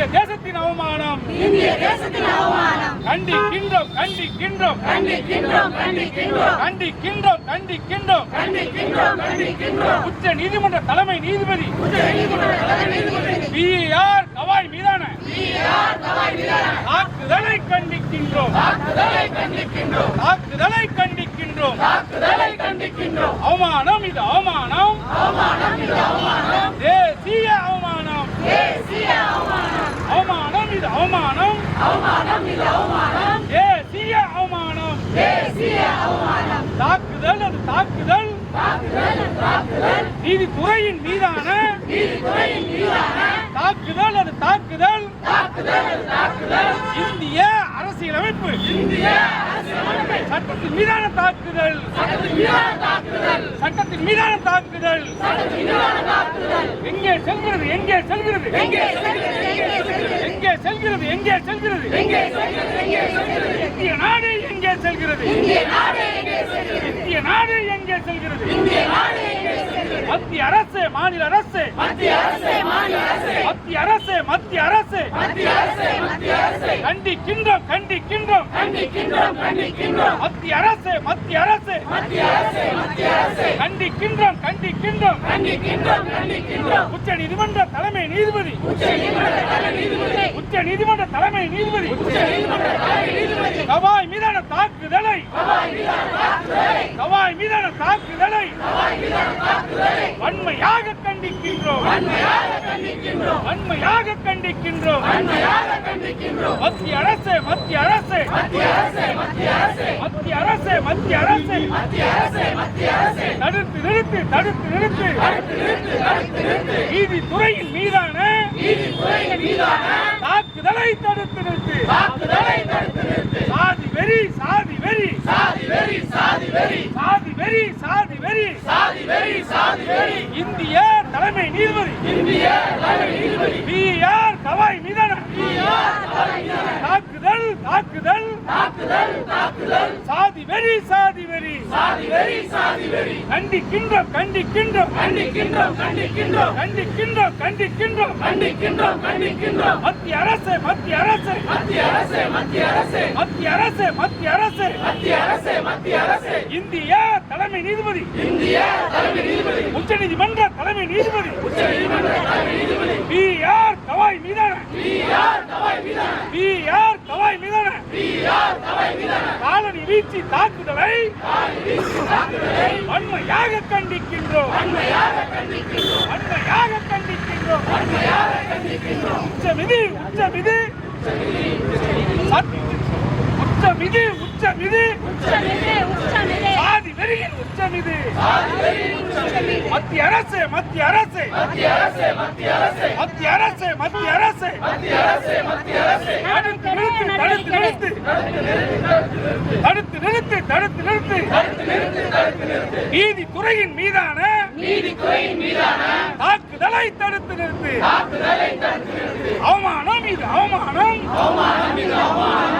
இந்திய தேசத்தின் அவமானம். இந்திய தேசத்தின் அவமானம். கண்டிக்கின்றோம் கண்டிக்கின்றோம். கண்டிக்கின்றோம் கண்டிக்கின்றோம். கண்டிக்கின்றோம் கண்டிக்கின்றோம். கண்டிக்கின்றோம் கண்டிக்கின்றோம். உச்ச நீதிமன்ற தலைமை நீதிபதி. உச்சநீதிமன்ற தலைமை நீதிபதி. பி ஆர் கவாய் மீதான. பி.ஆர். கவாய் மீதான. தாக்குதலை கண்டிக்கின்றோம். தாக்குதலை கண்டிக்கின்றோம். தாக்குதலை கண்டிக்கின்றோம். தாக்குதலை கண்டிக்கின்றோம். அவமானம் இது அவமானம். அவமானம் இது அவமானம் தேசிய அவமானம் தேசிய அவமானம் அவமானம். அவமானம் இது அவமானம். தேசிய அவமானம். தேசிய அவமானம். தாக்குதல் அது தாக்குதல். தாக்குதல் தாக்குதல். நீதித்துறையின் மீதான. நீதித்துறையின் மீதான. தாக்குதல் அது தாக்குதல். தாக்குதல் தாக்குதல். இந்திய அரசியலமைப்பு. இந்திய சட்டத்தின் மீதான தாக்குதல். சட்டத்தின் மீதான தாக்குதல். எங்கே செல்கிறது எங்கே செல்கிறது? எங்கே செல்கிறது எங்கே செல்கிறது? இந்திய நாடு எங்கே செல்கிறது? இந்திய நாடு எங்கே செல்கிறது? மத்திய அரசு மாநில அரசு. மத்திய அரசு மாநில அரசு. மத்திய அரசு மத்திய அரசு. கண்டிக்கின்றோம் கண்டிக்கின்றோம். கண்டிக்கின்றோம் கண்டிக்கின்றோம். மத்திய அரசு மத்திய அரசு. மத்திய அரசு மத்திய அரசு. கண்டிக்கின்றோம் கண்டிக்கின்றோம். கண்டிக்கின்றோம் கண்டிக்கின்றோம். உச்ச நீதிமன்ற தலைமை நீதிபதி. உச்சநீதிமன்ற தலைமை நீதிபதி. உச்ச நீதிமன்ற தலைமை நீதிபதி. உச்சநீதிமன்ற தலைமை நீதிபதி. கவாய் மீதான தாக்குதலை. கவாய் மீதான தாக்குதலை. கவாய் மீதான தாக்குதலை. கவாய் மீதான தாக்குதலை. வன்மையாக கண்டிக்கின்றோம். வன்மையாக கண்டிக்கின்றோம். வன்மையாக கண்டிக்கின்றோம். மத்திய அரசு மத்திய அரசு. மத்திய அரசு மத்திய அரசு. மத்திய அரசு மத்திய அரசு. மத்திய அரசு மத்திய அரசு. தடுத்து நிறுத்து தடுத்து நிறுத்து. தடுத்து நிறுத்து தடுத்து நிறுத்து. நீதித்துறையின் மீதான நீதித்துறையின் மீதான தாக்குதலை தடுத்து நிறுத்து. தாக்குதலை தடுத்து நிறுத்து. சாதி வெறி சாதி வெறி. சாதி வெறி சாதி வெறி. சாதி வெறி சாதி வெறி. சாதி வெறி சாதி வெறி. இந்திய தலைமை நீதிபதி. இந்திய தலைமை நீதிபதி பி ஆர் கவாய் மீதான பி.ஆர். கவாய் மீதான தாக்குதல். தாக்குதல் தாக்குதல். சாதி வெறி சாதி வெறி. சாதி வெறி சாதி வெறி. கண்டிக்கின்றோம் கண்டிக்கின்றோம். கண்டிக்கின்றோம் கண்டிக்கின்றோம். கண்டிக்கின்றோம் கண்டிக்கின்றோம். கண்டிக்கின்றோம் கண்டிக்கின்றோம். மத்திய அரசு மத்திய அரசு. மத்திய அரசு மத்திய அரசு. மத்திய அரசு மத்திய அரசு. மத்திய அரசு மத்திய அரசு. இந்திய தலைமை நீதிபதி. இந்திய தலைமை நீதிபதி. உச்ச நீதிமன்ற தலைமை நீதிபதி. உச்சநீதிமன்ற தலைமை நீதிபதி. பி ஆர் கவாய் மீதான. பி.ஆர். கவாய் மீதான. பி ஆர் காலனி வீச்சு தாக்குதலை வன்மையாக கண்டிக்கின்றோம். வன்மையாக கண்டிக்கின்றோம். உச்ச விதி உச்ச விதி உச்ச விதி உச்ச விதி சாதி வெறியின் உச்ச விதி மத்திய அரசு மத்திய அரசு மத்திய அரசு. மத்திய அரசு மத்திய அரசு. மத்திய அரசு மத்திய அரசு தடுத்து நிறுத்து தடுத்து நிறுத்து தடுத்து நிறுத்து தடுத்து நிறுத்து தடுத்து நிறுத்து தடுத்து நிறுத்து நீதித்துறையின் மீதான நீதித்துறையின் மீதான தாக்குதலை தடுத்து நிறுத்து தாக்குதலை தடுத்து நிறுத்து அவமானம் இது அவமானம் அவமானம் இது அவமானம்.